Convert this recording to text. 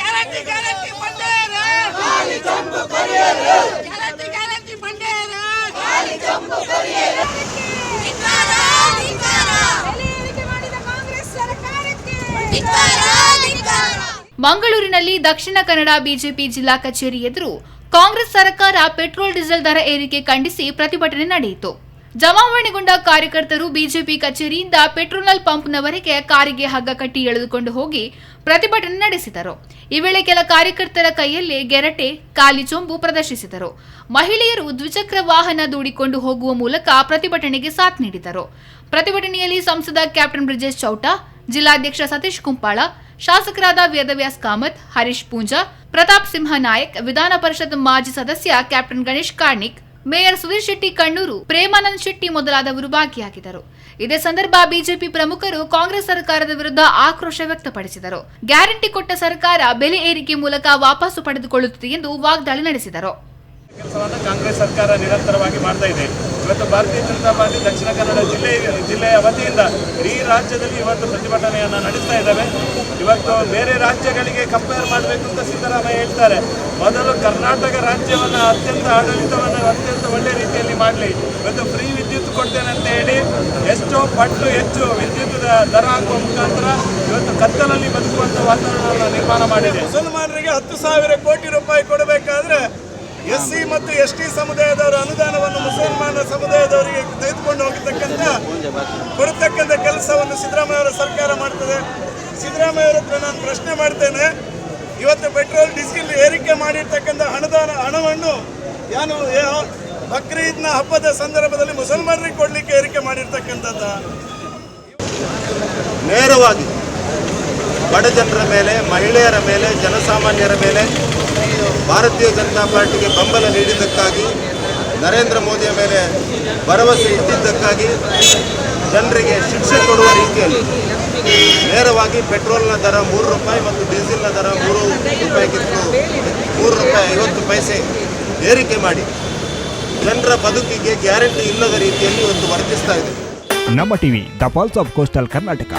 Guarantee guarantee ಬಂಡೇರ. Guarantee guarantee ಬಂಡೇರ. ಧಿಕ್ಕಾರ, ಧಿಕ್ಕಾರ. ಬೆಲೆ ಏರಿಕೆ ಮಾಡಿದ ಕಾಂಗ್ರೆಸ್ ಸರ್ಕಾರಕ್ಕೆ. ಧಿಕ್ಕಾರ, ಧಿಕ್ಕಾರ. ಮಂಗಳೂರಿನಲ್ಲಿ ದಕ್ಷಿಣ ಕನ್ನಡ ಬಿಜೆಪಿ ಜಿಲ್ಲಾ ಕಚೇರಿ ಎದುರು ಕಾಂಗ್ರೆಸ್ ಸರ್ಕಾರ ಪೆಟ್ರೋಲ್ ಡೀಸೆಲ್ ದರ ಏರಿಕೆ ಖಂಡಿಸಿ ಪ್ರತಿಭಟನೆ ನಡೆಯಿತು. ಜಮಾವಣೆಗೊಂಡ ಕಾರ್ಯಕರ್ತರು ಬಿಜೆಪಿ ಕಚೇರಿಯಿಂದ ಪೆಟ್ರೋಲ್ ಪಂಪ್ನವರೆಗೆ ಕಾರಿಗೆ ಹಗ್ಗ ಕಟ್ಟಿ ಎಳೆದುಕೊಂಡು ಹೋಗಿ ಪ್ರತಿಭಟನೆ ನಡೆಸಿದರು. ಈ ವೇಳೆ ಕೆಲ ಕಾರ್ಯಕರ್ತರ ಕೈಯಲ್ಲಿ ಗೆರಟೆ ಕಾಲಿ ಚೊಂಬು ಪ್ರದರ್ಶಿಸಿದರು. ಮಹಿಳೆಯರು ದ್ವಿಚಕ್ರ ವಾಹನ ದೂಡಿಕೊಂಡು ಹೋಗುವ ಮೂಲಕ ಪ್ರತಿಭಟನೆಗೆ ಸಾಥ್ ನೀಡಿದರು. ಪ್ರತಿಭಟನೆಯಲ್ಲಿ ಸಂಸದ ಕ್ಯಾಪ್ಟನ್ ಬ್ರಿಜೇಶ್ ಚೌಟ, ಜಿಲ್ಲಾಧ್ಯಕ್ಷ ಸತೀಶ್ ಕುಂಪಾಳ ಶಾಸಕರಾದ ವೇದವ್ಯಾಸ್ ಕಾಮತ್, ಹರೀಶ್ ಪೂಂಜಾ, ಪ್ರತಾಪ್ ಸಿಂಹ ನಾಯಕ್, ವಿಧಾನ ಪರಿಷತ್ ಮಾಜಿ ಸದಸ್ಯ ಕ್ಯಾಪ್ಟನ್ ಗಣೇಶ್ ಕಾರ್ಣಿಕ್ ಮೇಯರ್ ಸುಧೀರ್ ಶೆಟ್ಟಿ ಕಣ್ಣೂರು, ಪ್ರೇಮಾನಂದ್ ಶೆಟ್ಟಿ ಮೊದಲಾದವರು ಭಾಗಿಯಾಗಿದ್ದರು ಇದೇ ಸಂದರ್ಭ ಬಿಜೆಪಿ ಪ್ರಮುಖರು ಕಾಂಗ್ರೆಸ್ ಸರ್ಕಾರದ ವಿರುದ್ಧ ಆಕ್ರೋಶ ವ್ಯಕ್ತಪಡಿಸಿದರು. ಗ್ಯಾರಂಟಿ ಕೊಟ್ಟ ಸರ್ಕಾರ ಬೆಲೆ ಏರಿಕೆ ಮೂಲಕ ವಾಪಸ್ಸು ಪಡೆದುಕೊಳ್ಳುತ್ತಿದೆ ಎಂದು ವಾಗ್ದಾಳಿ ನಡೆಸಿದರು. ಕೆಲಸವನ್ನು ಕಾಂಗ್ರೆಸ್ ಸರ್ಕಾರ ನಿರಂತರವಾಗಿ ಮಾಡ್ತಾ ಇದೆ. ಇವತ್ತು ಭಾರತೀಯ ಜನತಾ ಪಾರ್ಟಿ ದಕ್ಷಿಣ ಕನ್ನಡ ಜಿಲ್ಲೆ, ಜಿಲ್ಲೆಯ ವತಿಯಿಂದ ಇಡೀ ರಾಜ್ಯದಲ್ಲಿ ಇವತ್ತು ಪ್ರತಿಭಟನೆಯನ್ನು ನಡೆಸ್ತಾ ಇದ್ದಾವೆ. ಇವತ್ತು ಬೇರೆ ರಾಜ್ಯಗಳಿಗೆ ಕಂಪೇರ್ ಮಾಡಬೇಕು ಅಂತ ಸಿದ್ದರಾಮಯ್ಯ ಹೇಳ್ತಾರೆ. ಮೊದಲು ಕರ್ನಾಟಕ ರಾಜ್ಯವನ್ನು ಅತ್ಯಂತ ಆಡಳಿತವನ್ನು ಅತ್ಯಂತ ಒಳ್ಳೆ ರೀತಿಯಲ್ಲಿ ಮಾಡಲಿ. ಇವತ್ತು ಫ್ರೀ ವಿದ್ಯುತ್ ಕೊಡ್ತೇನೆ ಅಂತ ಹೇಳಿ ಎಷ್ಟೋ ಪಟ್ಟು ಹೆಚ್ಚು ವಿದ್ಯುತ್ ದರ ಹಾಕುವ ಮುಖಾಂತರ ಇವತ್ತು ಕತ್ತಲಲ್ಲಿ ಬದುಕುವಂಥ ವಾತಾವರಣವನ್ನು ನಿರ್ಮಾಣ ಮಾಡಿದೆ. ಮುಸಲ್ಮಾನರಿಗೆ ಹತ್ತು ಸಾವಿರ ಕೋಟಿ ರೂಪಾಯಿ ಕೊಡಬೇಕಾದ್ರೆ ಎಸ್ ಸಿ ಮತ್ತು ಎಸ್ ಟಿ ಸಮುದಾಯದವರ ಅನುದಾನವನ್ನು ಮುಸಲ್ಮಾನ ಸಮುದಾಯದವರಿಗೆ ತೆಗೆದುಕೊಂಡು ಹೋಗತಕ್ಕಂಥ ಕೊಡತಕ್ಕಂಥ ಕೆಲಸವನ್ನು ಸಿದ್ದರಾಮಯ್ಯ ಅವರ ಸರ್ಕಾರ ಮಾಡ್ತದೆ. ಸಿದ್ದರಾಮಯ್ಯ ಅವರ ಹತ್ರ ನಾನು ಪ್ರಶ್ನೆ ಮಾಡ್ತೇನೆ. ಇವತ್ತು ಪೆಟ್ರೋಲ್, ಡೀಸೆಲ್ ಏರಿಕೆ ಮಾಡಿರ್ತಕ್ಕಂಥ ಹಣದಾನ, ಹಣವನ್ನು ಏನು ಯಾ- ಬಕ್ರೀದ್ನ ಹಬ್ಬದ ಸಂದರ್ಭದಲ್ಲಿ ಮುಸಲ್ಮಾನರಿಗೆ ಕೊಡಲಿಕ್ಕೆ ಏರಿಕೆ ಮಾಡಿರ್ತಕ್ಕಂಥದ್ದು? ನೇರವಾಗಿ ಬಡ ಜನರ ಮೇಲೆ, ಮಹಿಳೆಯರ ಮೇಲೆ, ಜನಸಾಮಾನ್ಯರ ಮೇಲೆ ಭಾರತೀಯ ಜನತಾ ಪಾರ್ಟಿಗೆ ಬೆಂಬಲ ನೀಡಿದ್ದಕ್ಕಾಗಿ, ನರೇಂದ್ರ ಮೋದಿಯ ಮೇಲೆ ಭರವಸೆ ಇಟ್ಟಿದ್ದಕ್ಕಾಗಿ ಜನರಿಗೆ ಶಿಕ್ಷೆ ಕೊಡುವ ರೀತಿಯಲ್ಲಿ ನೇರವಾಗಿ ಪೆಟ್ರೋಲ್ನ ದರ ಮೂರು ರೂಪಾಯಿ ಮತ್ತು ಡೀಸೆಲ್ನ ದರ ಮೂರು ರೂಪಾಯಿಗಿಂತ ಮೂರು ರೂಪಾಯಿ ಐವತ್ತು ಪೈಸೆ ಏರಿಕೆ ಮಾಡಿ ಜನರ ಬದುಕಿಗೆ ಗ್ಯಾರಂಟಿ ಇಲ್ಲದ ರೀತಿಯಲ್ಲಿ ಇವತ್ತು ವರ್ತಿಸ್ತಾ ಇದೆ. ನಮ್ಮ TV, the pulse of coastal Karnataka.